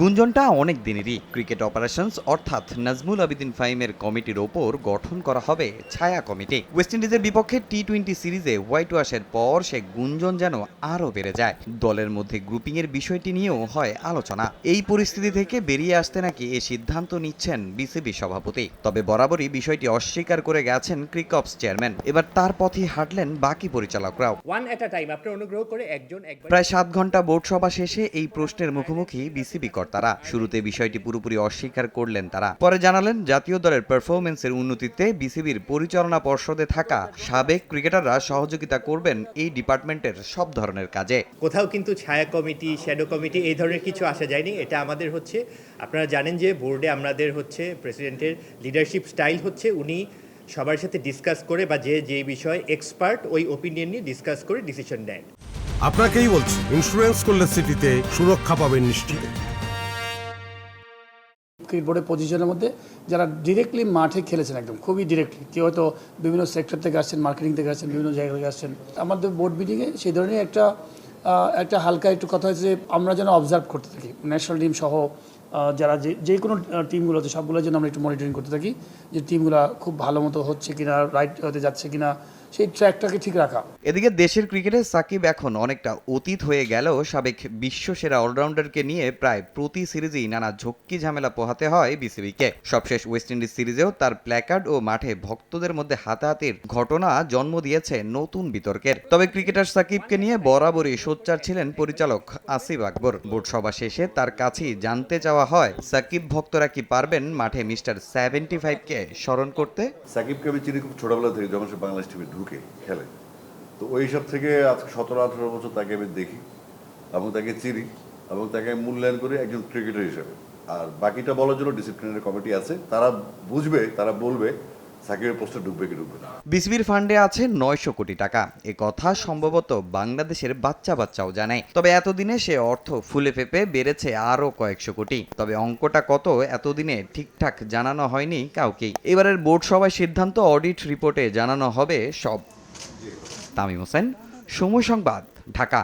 গুঞ্জনটা অনেক দিনেরই। Cricket operations অর্থাৎ নাজমুল আবিদিন ফাইমের কমিটির ওপর গঠন করা হবে ছায়া কমিটি। ওয়েস্ট ইন্ডিজের বিপক্ষে টি টোয়েন্টি সিরিজে হোয়াইট ওয়াশের পর সে গুঞ্জন যেন আরও বেড়ে যায়। দলের মধ্যে গ্রুপিংয়ের বিষয়টি নিয়েও হয় আলোচনা। এই পরিস্থিতি থেকে বেরিয়ে আসতে নাকি এ সিদ্ধান্ত নিচ্ছেন বিসিবি সভাপতি। তবে বরাবরই বিষয়টি অস্বীকার করে গেছেন ক্রিকপস চেয়ারম্যান। এবার তার পথে হাঁটলেন বাকি পরিচালকরাও। করে প্রায় সাত ঘণ্টা বোর্ড সভা শেষে এই প্রশ্নের মুখোমুখি বিসিবি কর্তারা শুরুতে বিষয়টি পুরোপুরি অস্বীকার করলেন তারা। পরে জানালেন জাতীয় দলের পারফরমেন্সের উন্নতিতে বিসিবির পরিচালনা পর্ষদে থাকা সাবেক ক্রিকেটাররা সহযোগিতা করবেন এই ডিপার্টমেন্টের সব ধরনের কাজে। কোথাও কিন্তু ছায়া কমিটি শ্যাডো কমিটি এই ধরনের কিছু আসা যায়নি। এটা আমাদের হচ্ছে আপনারা জানেন যে বোর্ডে আমাদের হচ্ছে প্রেসিডেন্টের লিডারশিপ স্টাইল হচ্ছে উনি সবার সাথে ডিসকাস করে বা যে যে বিষয়ে এক্সপার্ট ওই ওপিনিয়ন নিয়ে ডিসকাস করে ডিসিশন নেন। আপনাকেই বলছি ইন্স্যুরেন্স করলে সিটিতে সুরক্ষা পাবেন নিশ্চিত। ক্রিকেট বোর্ডের পজিশনের মধ্যে যারা ডিরেক্টলি মাঠে খেলেছেন একদম, খুবই ডিরেক্টলি কেউ হয়তো বিভিন্ন সেক্টর থেকে আসছেন মার্কেটিং থেকে আসছেন, বিভিন্ন জায়গা থেকে আসছেন। আমাদের বোর্ড মিটিংয়ে সেই ধরনের একটা একটা হালকা একটু কথা হয়েছে যে আমরা যেন অবজার্ভ করতে থাকি। ন্যাশনাল টিম সহ যারা যে যে কোনো টিমগুলো আছে, সবগুলোর জন্য আমরা একটু মনিটরিং করতে থাকি যে টিমগুলো খুব ভালো মতো হচ্ছে কিনা রাইট হতে যাচ্ছে কিনা। সেই ট্র্যাকটাকে ঠিক রাখা। এদিকে দেশের ক্রিকেটে সাকিব এখন অনেকটা অতীত হয়ে গেলেও সাবেক বিশ্ব সেরা অলরাউন্ডারকে নিয়ে প্রায় প্রতি সিরিজেই নানা ঝক্কি ঝামেলা পোহাতে হয় বিসিবিকে। সবশেষ ওয়েস্ট ইন্ডিজ সিরিজেও তার প্ল্যাকার্ড ও মাঠে ভক্তদের মধ্যে হাতাহাতির ঘটনা জন্ম দিয়েছে নতুন বিতর্কের। তবে ক্রিকেটার সাকিবকে নিয়ে বরাবরই সোচ্চার ছিলেন পরিচালক আসিফ আকবর। বোর্ড সভা শেষে তার কাছেই জানতে চাওয়া হয় সাকিব ভক্তরা কি পারবেন মাঠে মিস্টার সেভেন্টি ফাইভকে স্মরণ করতে? সাকিবকে আমি চিনি খুব ছোটবেলা থেকে যখন সে বাংলাদেশ টিমে ঢুকে খেলে। তো ওই সব থেকে আজকে সতেরো, আঠেরো বছর তাকে আমি দেখি এবং তাকে চিনি এবং তাকে মূল্যায়ন করি একজন ক্রিকেটার হিসেবে। আর বাকিটা বলার জন্য ডিসিপ্লিনারি কমিটি আছে। তারা বুঝবে, তারা বলবে সাকিবের ঢুকবে কি না? বিসিবির ফান্ডে আছে নয়শো কোটি টাকা। এ কথা সম্ভবত বাংলাদেশের বাচ্চা বাচ্চাও জানায়। তবে এতদিনে সে অর্থ ফুলে ফেপে বেড়েছে আরও কয়েকশো কোটি। তবে অঙ্কটা কত এতদিনে ঠিকঠাক জানানো হয়নি কাউকেই। এবারের বোর্ড সভায় সিদ্ধান্ত, অডিট রিপোর্টে জানানো হবে সব। তামিম হোসেন, সময় সংবাদ, ঢাকা।